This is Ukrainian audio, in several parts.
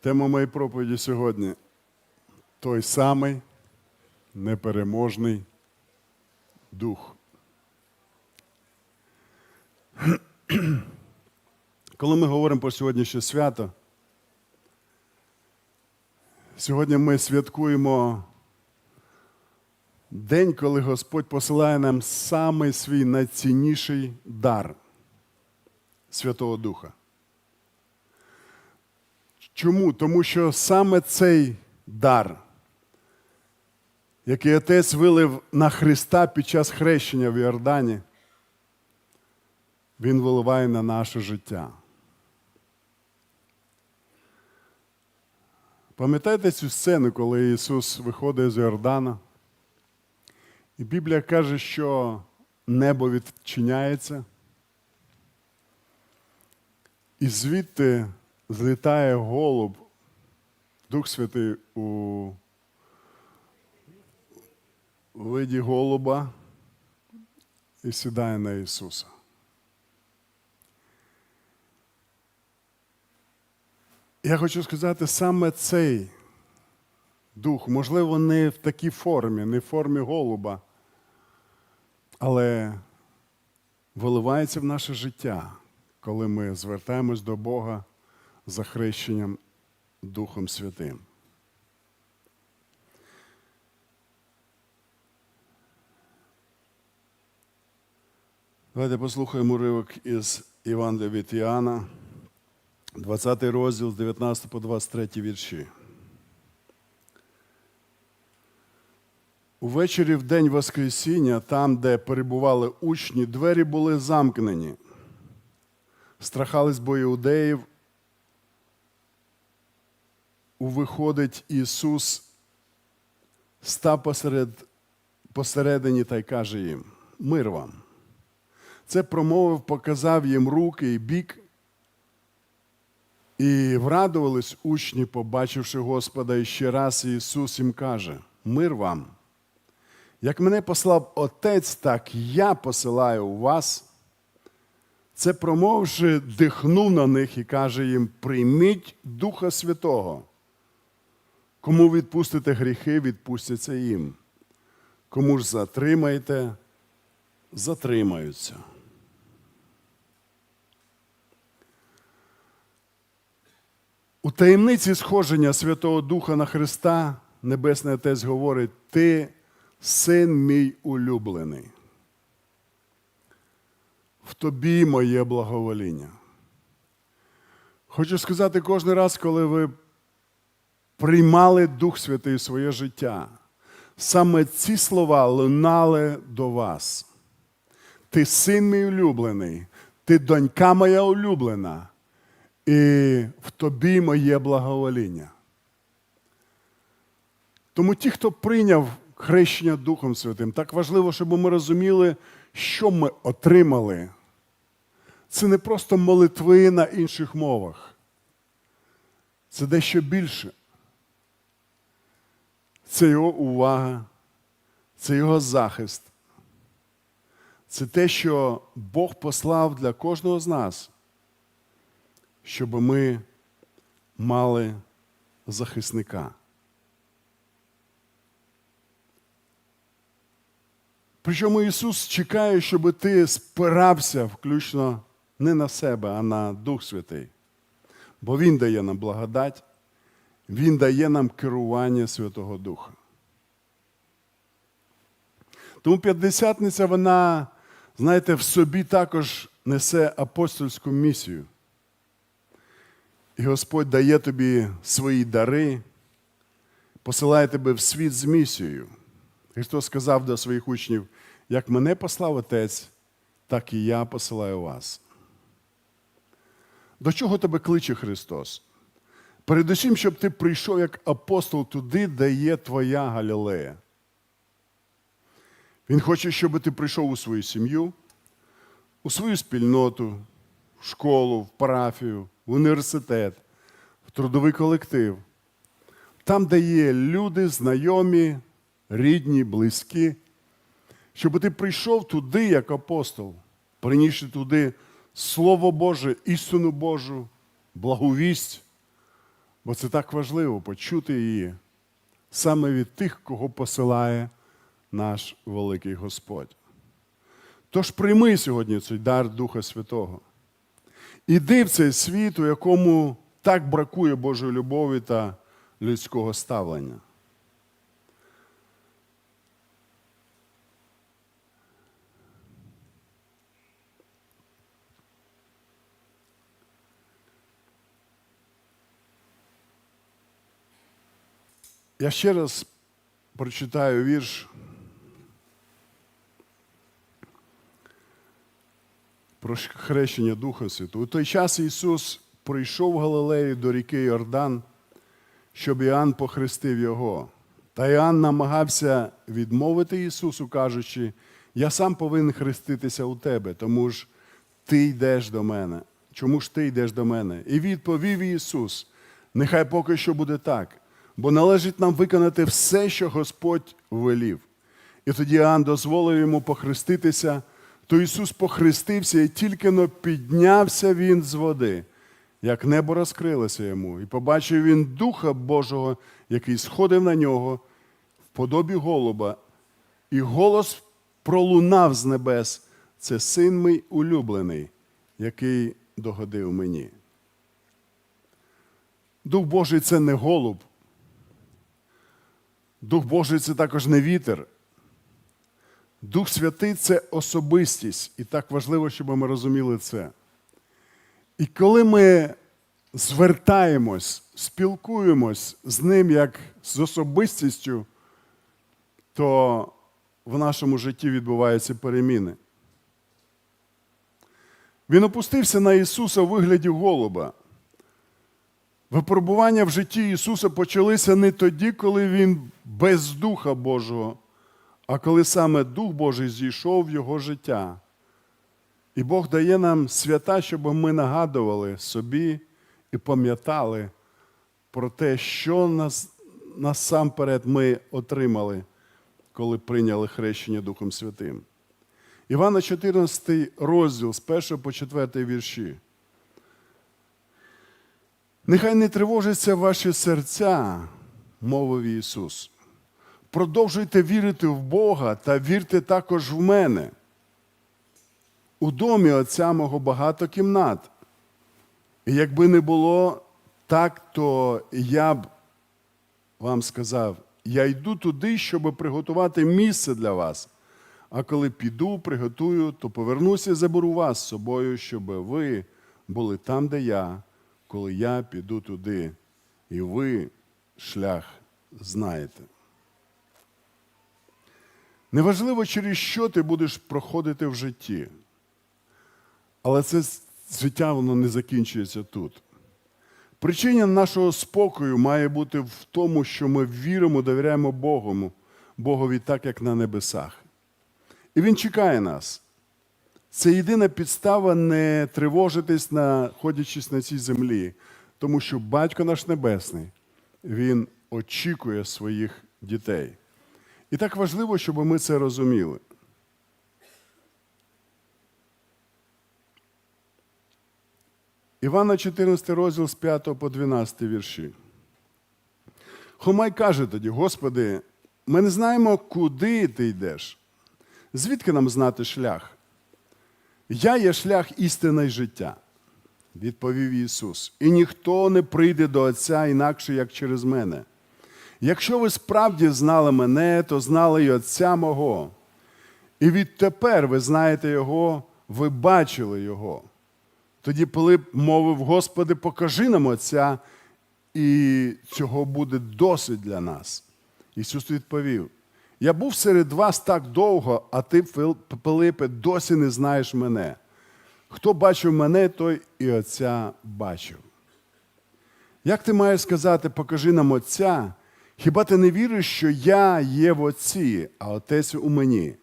Тема моєї проповіді сьогодні той самий непереможний дух. Коли ми говоримо про сьогоднішнє свято, сьогодні ми святкуємо день, коли Господь посилає нам самий свій найцінніший дар Святого Духа. Чому? Тому що саме цей дар, який Отець вилив на Христа під час хрещення в Йордані, Він виливає на наше життя. Пам'ятаєте цю сцену, коли Ісус виходить з Йордана? І Біблія каже, що небо відчиняється, і звідти злітає голуб, Дух Святий у, виді голуба і сідає на Ісуса. Я хочу сказати, саме цей дух, можливо, не в такій формі, не в формі голуба, але виливається в наше життя, коли ми звертаємось до Бога за хрещенням Духом Святим. Давайте послухаємо уривок із Івангелія від Іоанна, 20 розділ з 19 по 23 вірші. Увечері в день Воскресіння, там, де перебували учні, двері були замкнені. Страхались бо іудеїв. Увиходить Ісус, став посеред, посередині та й каже їм: Мир вам. Це промовив, показав їм руки і бік. І врадувались учні, побачивши Господа, і ще раз Ісус їм каже: Мир вам. Як мене послав Отець, так я посилаю у вас. Це промовивши, дихнув на них і каже їм: прийміть Духа Святого. Кому відпустите гріхи, відпустяться їм. Кому ж затримаєте, затримаються. У таємниці сходження Святого Духа на Христа Небесний Отець говорить: Ти син мій улюблений. В тобі моє благовоління. Хочу сказати кожен раз, коли ви приймали Дух Святий в своє життя, саме ці слова лунали до вас. Ти син мій улюблений, ти донька моя улюблена, і в тобі моє благовоління. Тому ті, хто прийняв хрещення Духом Святим, так важливо, щоб ми розуміли, що ми отримали. Це не просто молитви на інших мовах. Це дещо більше. Це його увага, це його захист. Це те, що Бог послав для кожного з нас, щоб ми мали захисника. Причому Ісус чекає, щоб ти спирався включно не на себе, а на Дух Святий. Бо Він дає нам благодать, Він дає нам керування Святого Духа. Тому п'ятдесятниця, вона, знаєте, в собі також несе апостольську місію. І Господь дає тобі свої дари, посилає тебе в світ з місією. Христос сказав до своїх учнів, як мене послав Отець, так і я посилаю вас. До чого тебе кличе Христос? Передусім, щоб ти прийшов як апостол туди, де є твоя Галілея. Він хоче, щоб ти прийшов у свою сім'ю, у свою спільноту, в школу, в парафію, в університет, в трудовий колектив. Там, де є люди, знайомі, рідні, близькі, щоб ти прийшов туди, як апостол, принісши туди Слово Боже, істину Божу, благовість, Бо це так важливо почути її саме від тих, кого посилає наш великий Господь. Тож прийми сьогодні цей дар Духа Святого. Іди в цей світ, у якому так бракує Божої любові та людського ставлення. Я ще раз прочитаю вірш про хрещення Духа Святого. У той час Ісус прийшов в Галилею до ріки Йордан, щоб Іоанн похрестив його. Та Іоанн намагався відмовити Ісусу, кажучи, я сам повинен хреститися у тебе, тому ж ти йдеш до мене. Чому ж ти йдеш до мене? І відповів Ісус: нехай поки що буде так, бо належить нам виконати все, що Господь велів. І тоді Іоанн дозволив йому похреститися, то Ісус похрестився, і тільки но піднявся він з води, як небо розкрилося йому, і побачив він Духа Божого, який сходив на нього в подобі голуба, і голос пролунав з небес. Це син мій улюблений, який догодив мені. Дух Божий це не голуб. Дух Божий це також не вітер. Дух Святий це особистість, і так важливо, щоб ми розуміли це. І коли ми звертаємось, спілкуємось з ним як з особистістю, то в нашому житті відбуваються переміни. Він опустився на Ісуса у вигляді голуба. Випробування в житті Ісуса почалися не тоді, коли Він без Духа Божого, а коли саме Дух Божий зійшов в Його життя. І Бог дає нам свята, щоб ми нагадували собі і пам'ятали про те, що нас, насамперед ми отримали, коли прийняли хрещення Духом Святим. Івана 14 розділ з 1 по 4 вірші. Нехай не тривожаться ваші серця, мовив Ісус. Продовжуйте вірити в Бога та вірте також в мене. У домі Отця мого багато кімнат. І якби не було так, то я б вам сказав: я йду туди, щоб приготувати місце для вас. А коли піду, приготую, то повернуся і заберу вас з собою, щоб ви були там, де я, коли я піду туди, і ви шлях знаєте. Неважливо, через що ти будеш проходити в житті, але це життя воно не закінчується тут. Причина нашого спокою має бути в тому, що ми віримо, довіряємо Богу, Богові так, як на небесах. І Він чекає нас. Це єдина підстава не тривожитись, знаходячись на цій землі, тому що Батько наш Небесний, Він очікує своїх дітей. І так важливо, щоб ми це розуміли. Івана 14 розділ з 5 по 12 вірші. Хомай каже тоді: Господи, ми не знаємо, куди ти йдеш. Звідки нам знати шлях? Я є шлях істина й життя, відповів Ісус. І ніхто не прийде до Отця інакше, як через мене. Якщо ви справді знали мене, то знали й Отця мого. І відтепер ви знаєте Його, ви бачили Його. Тоді Пилип мовив, Господи, покажи нам Отця, і цього буде досить для нас. Ісус відповів: Я був серед вас так довго, а ти, Пилипе, досі не знаєш мене. Хто бачив мене, той і Отця бачив. Як ти маєш сказати, покажи нам Отця? Хіба ти не віриш, що я є в Отці, а Отець у мені?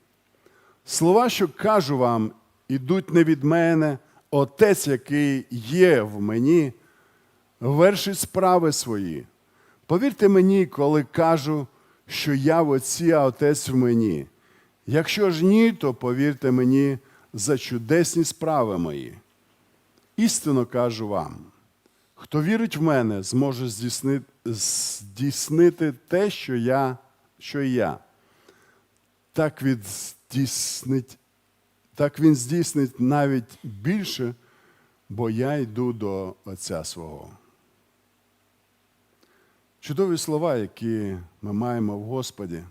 Слова, що кажу вам, ідуть не від мене, Отець, який є в мені, вершить справи свої. Повірте мені, коли кажу, що я в Отці, а Отець в мені. Якщо ж ні, то повірте мені за чудесні справи мої. Істинно кажу вам, Хто вірить в мене, зможе здійснити, те, що я, що я. Так так він здійснить навіть більше, бо я йду до Отця свого. Чудові слова, які ми маємо в Господі,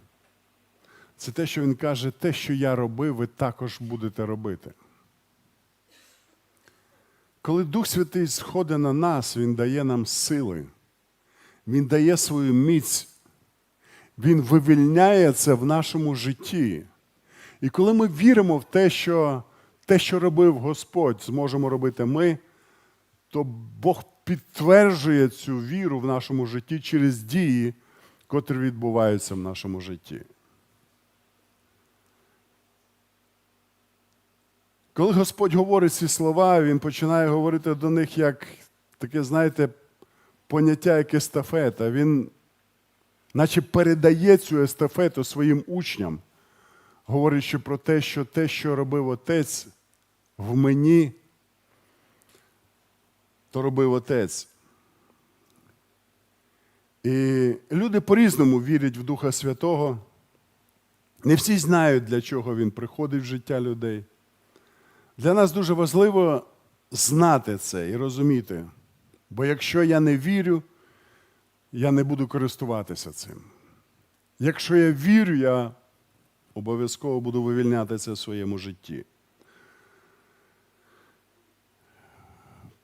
це те, що Він каже, те, що я робив, ви також будете робити. Коли Дух Святий сходить на нас, Він дає нам сили, Він дає свою міць, Він вивільняє це в нашому житті. І коли ми віримо в те, що те, що робив Господь, зможемо робити ми, то Бог підтверджує цю віру в нашому житті через дії, котрі відбуваються в нашому житті. Коли Господь говорить ці слова, Він починає говорити до них як таке, знаєте, поняття як естафета. Він наче передає цю естафету своїм учням, говорячи про те, що те, що робив отець в мені, то робив отець. І люди по-різному вірять в Духа Святого. Не всі знають, для чого він приходить в життя людей. Для нас дуже важливо знати це і розуміти. Бо якщо я не вірю, я не буду користуватися цим. Якщо я вірю, я обов'язково буду вивільняти це в своєму житті.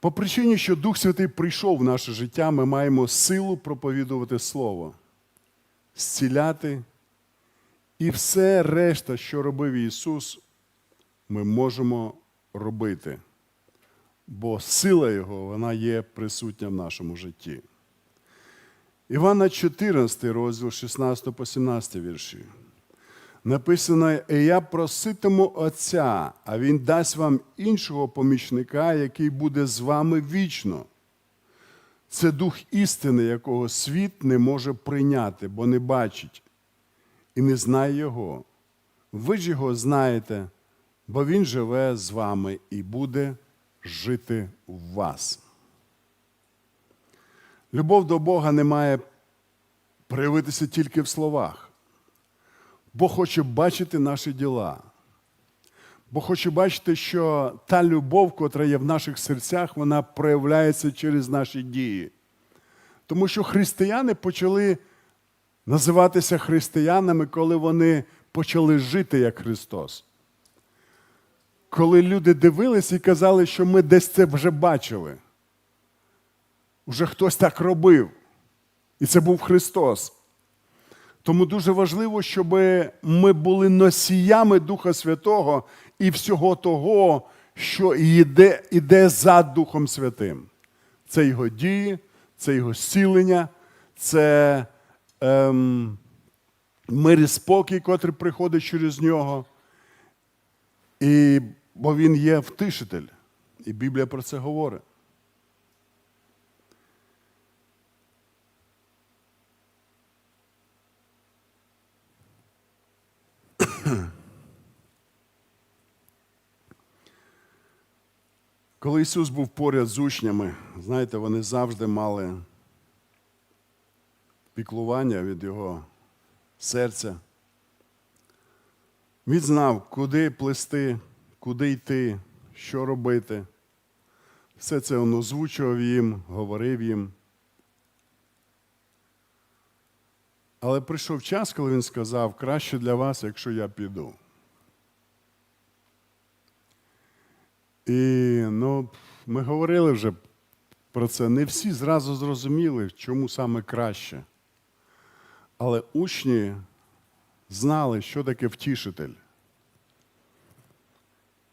По причині, що Дух Святий прийшов в наше життя, ми маємо силу проповідувати Слово, зціляти. І все решта, що робив Ісус, ми можемо робити. Бо сила Його вона є присутня в нашому житті. Івана 14, розділ 16 по 17 вірші. Написано: «І я проситиму Отця, а Він дасть вам іншого помічника, який буде з вами вічно. Це дух істини, якого світ не може прийняти, бо не бачить і не знає Його. Ви ж його знаєте, бо Він живе з вами і буде жити в вас. Любов до Бога не має проявитися тільки в словах. Бог хоче бачити наші діла. Бог хоче бачити, що та любов, котра є в наших серцях, вона проявляється через наші дії. Тому що християни почали називатися християнами, коли вони почали жити як Христос. Коли люди дивились і казали, що ми десь це вже бачили. Вже хтось так робив. І це був Христос. Тому дуже важливо, щоб ми були носіями Духа Святого і всього того, що йде, йде за Духом Святим. Це його дії, це його зцілення, це ем, мир і спокій, котрий приходить через нього. І, бо він є втишитель. І Біблія про це говорить. Коли Ісус був поряд з учнями, знаєте, вони завжди мали піклування від Його серця. Він знав, куди плести, куди йти, що робити. Все це він озвучував їм, говорив їм. Але прийшов час, коли він сказав, краще для вас, якщо я піду. І ну, ми говорили вже про це. Не всі зразу зрозуміли, чому саме краще. Але учні знали, що таке втішитель.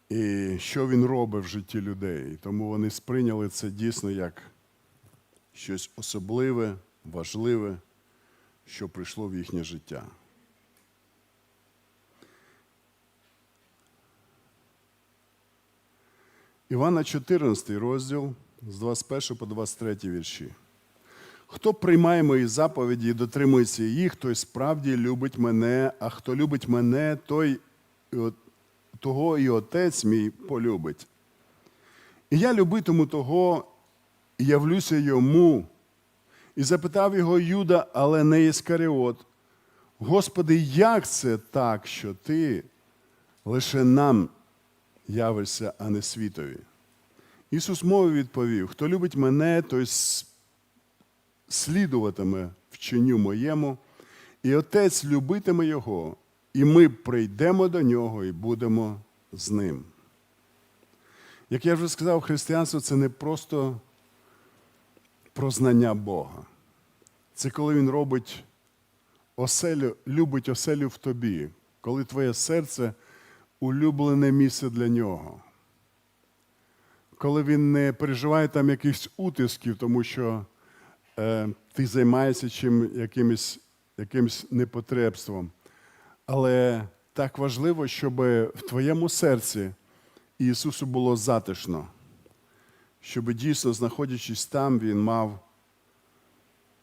І що він робить в житті людей. Тому вони сприйняли це дійсно як щось особливе, важливе, що прийшло в їхнє життя. Івана 14 розділ з 21 по 23 вірші. Хто приймає мої заповіді і дотримується їх, той справді любить мене, а хто любить мене, той, того і Отець мій полюбить. І я любитиму того і явлюся йому. І запитав його Юда, але не Іскаріот. Господи, як це так, що ти лише нам явишся, а не світові? Ісус мовив відповів: хто любить мене, той слідуватиме вченню моєму, і Отець любитиме Його, і ми прийдемо до нього і будемо з ним. Як я вже сказав, християнство це не просто про знання Бога. Це коли Він робить оселю, любить оселю в тобі, коли твоє серце улюблене місце для нього. Коли він не переживає там якихось утисків, тому що е, ти займаєшся чим якимось, якимось непотребством. Але так важливо, щоб в твоєму серці Ісусу було затишно, щоб дійсно, знаходячись там, Він мав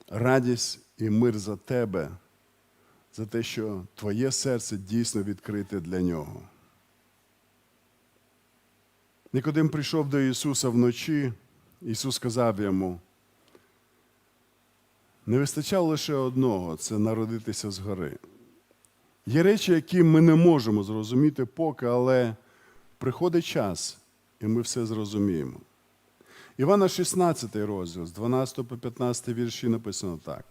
радість і мир за тебе, за те, що твоє серце дійсно відкрите для нього. Нікодим прийшов до Ісуса вночі, Ісус сказав йому, не вистачало лише одного це народитися згори. Є речі, які ми не можемо зрозуміти поки, але приходить час, і ми все зрозуміємо. Івана 16 розділ, з 12 по 15 вірші написано так.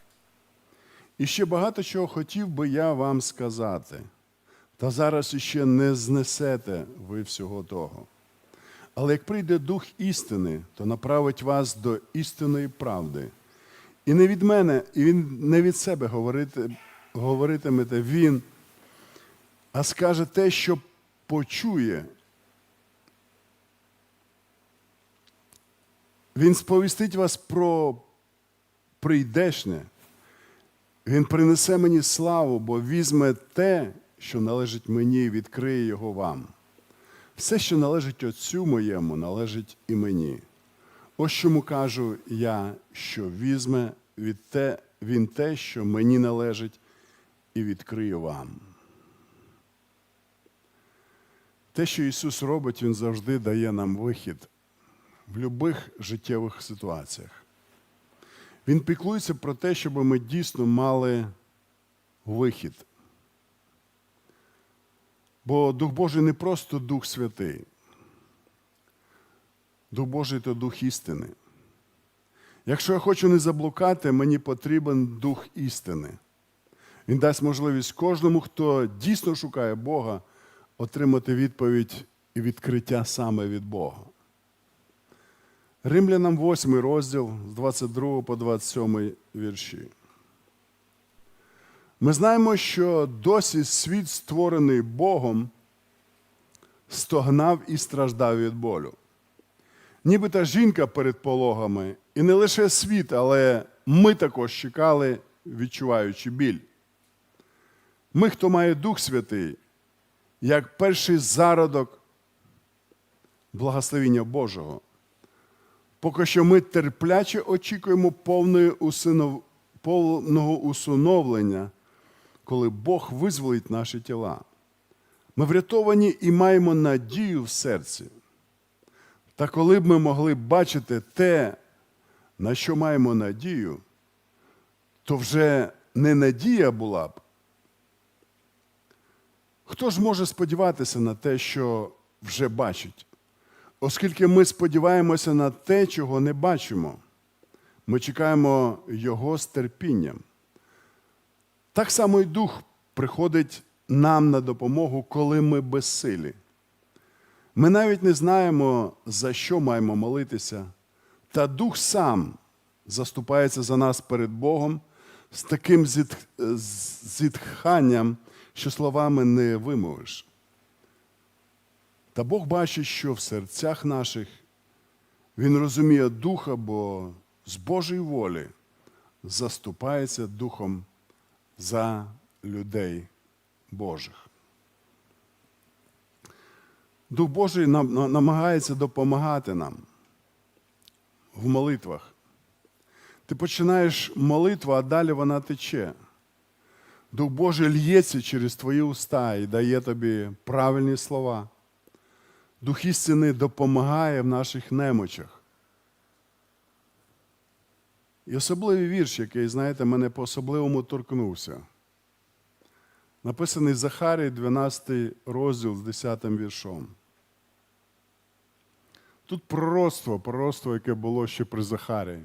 І ще багато чого хотів би я вам сказати, та зараз іще не знесете ви всього того. Але як прийде Дух істини, то направить вас до істинної правди. І не від мене, і він не від себе говорити, говоритимете він, а скаже те, що почує. Він сповістить вас про прийдешнє. Він принесе мені славу, бо візьме те, що належить мені, і відкриє його вам. Все, що належить Отцю моєму, належить і мені. Ось чому кажу я, що візьме від те, він те, що мені належить, і відкриє вам. Те, що Ісус робить, Він завжди дає нам вихід в будь-яких життєвих ситуаціях. Він піклується про те, щоб ми дійсно мали вихід. Бо Дух Божий не просто Дух Святий. Дух Божий то Дух істини. Якщо я хочу не заблукати, мені потрібен Дух істини. Він дасть можливість кожному, хто дійсно шукає Бога, отримати відповідь і відкриття саме від Бога. Римлянам 8 розділ з 22 по 27 вірші. Ми знаємо, що досі світ, створений Богом, стогнав і страждав від болю. Нібито жінка перед пологами, і не лише світ, але ми також чекали, відчуваючи біль. Ми, хто має Дух Святий, як перший зародок благословіння Божого. Поки що ми терпляче очікуємо повної повного усиновлення, коли Бог визволить наші тіла. Ми врятовані і маємо надію в серці. Та коли б ми могли бачити те, на що маємо надію, то вже не надія була б. Хто ж може сподіватися на те, що вже бачить? Оскільки ми сподіваємося на те, чого не бачимо, ми чекаємо Його з терпінням. Так само і Дух приходить нам на допомогу, коли ми безсилі. Ми навіть не знаємо, за що маємо молитися, та Дух сам заступається за нас перед Богом з таким зітх- зітханням, що словами не вимовиш. Та Бог бачить, що в серцях наших Він розуміє Духа, бо з Божої волі заступається Духом за людей Божих. Дух Божий нам- намагається допомагати нам в молитвах. Ти починаєш молитву, а далі вона тече. Дух Божий л'ється через твої уста і дає тобі правильні слова. Дух істини допомагає в наших немочах. І особливий вірш, який, знаєте, мене по-особливому торкнувся. Написаний Захарій, 12 розділ з 10 віршом. Тут пророцтво, пророцтво, яке було ще при Захарії.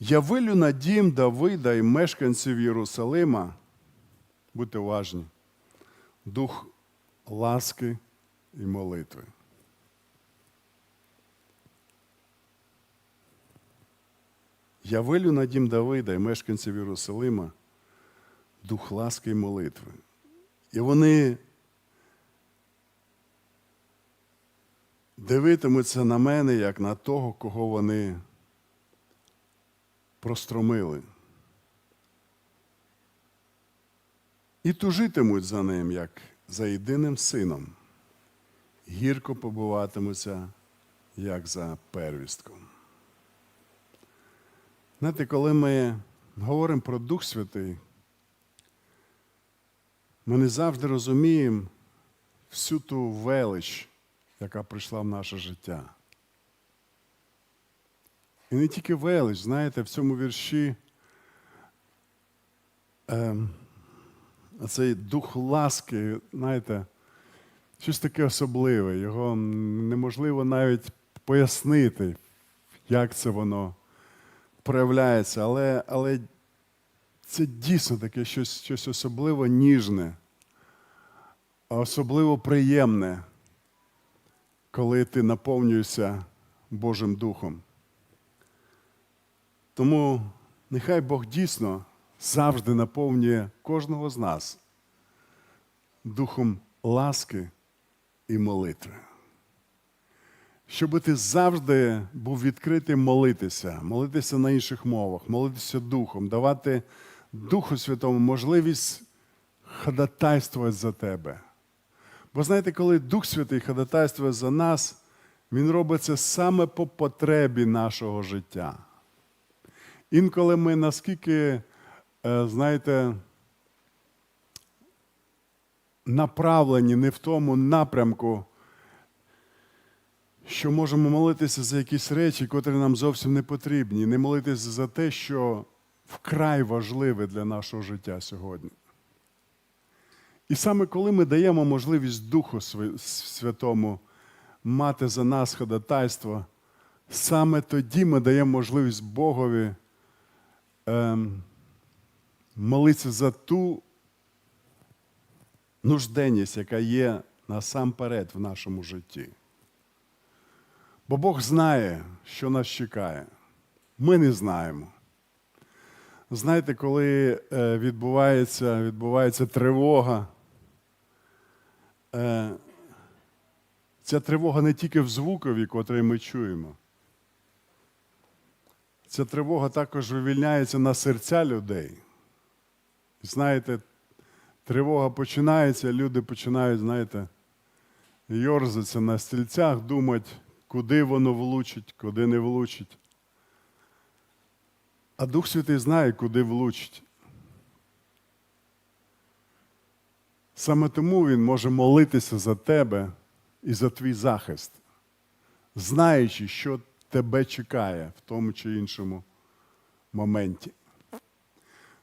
Я вилю на дім Давида і мешканців Єрусалима, будьте уважні, дух ласки і молитви. Я вилю на дім Давида і мешканців Єрусалима дух ласки і молитви. І вони дивитимуться на мене, як на того, кого вони простромили. І тужитимуть за ним, як за єдиним сином, гірко побуватимуться, як за первістком. Знаєте, коли ми говоримо про Дух Святий, ми не завжди розуміємо всю ту велич, яка прийшла в наше життя. І не тільки велич, знаєте, в цьому вірші е, цей дух ласки, знаєте, щось таке особливе. Його неможливо навіть пояснити, як це воно проявляється. Але, але це дійсно таке щось, щось особливо ніжне, особливо приємне, коли ти наповнюєшся Божим Духом. Тому нехай Бог дійсно завжди наповнює кожного з нас духом ласки і молитви. Щоб ти завжди був відкритий молитися, молитися на інших мовах, молитися Духом, давати Духу Святому можливість ходатайствувати за тебе. Бо знаєте, коли Дух Святий ходатайствує за нас, Він робить це саме по потребі нашого життя. Інколи ми наскільки, е, знаєте, направлені не в тому напрямку, що можемо молитися за якісь речі, котрі нам зовсім не потрібні, не молитися за те, що вкрай важливе для нашого життя сьогодні. І саме коли ми даємо можливість Духу Святому мати за нас ходатайство, саме тоді ми даємо можливість Богові ем, молитися за ту нужденність, яка є насамперед в нашому житті. Бо Бог знає, що нас чекає. Ми не знаємо. Знаєте, коли е, відбувається, відбувається тривога, е, ця тривога не тільки в звукові, котрий ми чуємо. Ця тривога також вивільняється на серця людей. Знаєте, тривога починається, люди починають, знаєте, йорзатися на стільцях, думати, куди воно влучить, куди не влучить. А Дух Святий знає, куди влучить. Саме тому Він може молитися за тебе і за твій захист, знаючи, що тебе чекає в тому чи іншому моменті.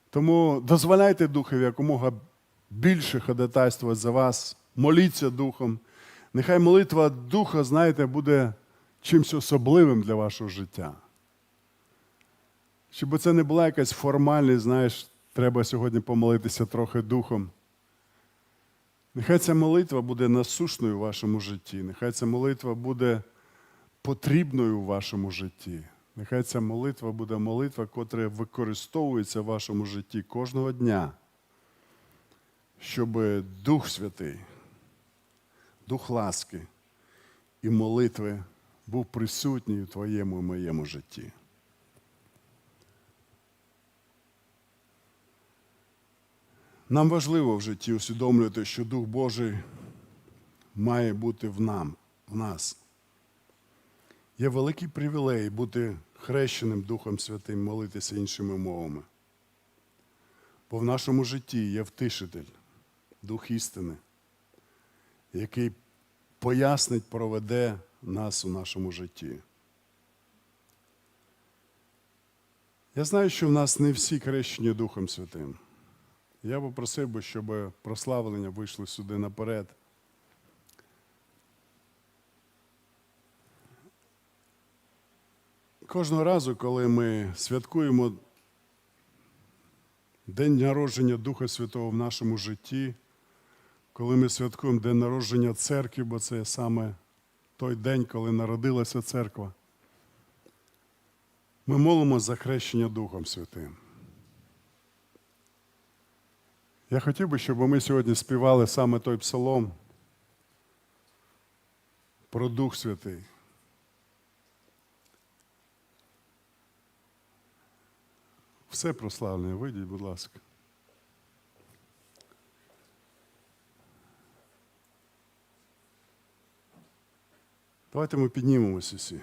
Тому дозволяйте Духові якомога більше ходатайствувати за вас, моліться Духом. Нехай молитва Духа, знаєте, буде чимось особливим для вашого життя. Щоб це не була якась формальність, знаєш, треба сьогодні помолитися трохи духом. Нехай ця молитва буде насушною в вашому житті. Нехай ця молитва буде потрібною в вашому житті. Нехай ця молитва буде молитва, котра використовується в вашому житті кожного дня, щоб Дух Святий, Дух ласки і молитви був присутній у твоєму і моєму житті. Нам важливо в житті усвідомлювати, що Дух Божий має бути в нам, в нас. Є великий привілей бути хрещеним Духом Святим, молитися іншими мовами. Бо в нашому житті є втишитель, Дух істини, який пояснить, проведе нас у нашому житті. Я знаю, що в нас не всі хрещені Духом Святим. Я попросив би, щоб прославлення вийшло сюди наперед. Кожного разу, коли ми святкуємо День народження Духа Святого в нашому житті, коли ми святкуємо День народження церкви, бо це саме той день, коли народилася церква, ми молимо за хрещення Духом Святим. Я хотів би, щоб ми сьогодні співали саме той псалом про Дух Святий. Все прославлене, вийдіть, будь ласка. Давайте ми піднімемося всі.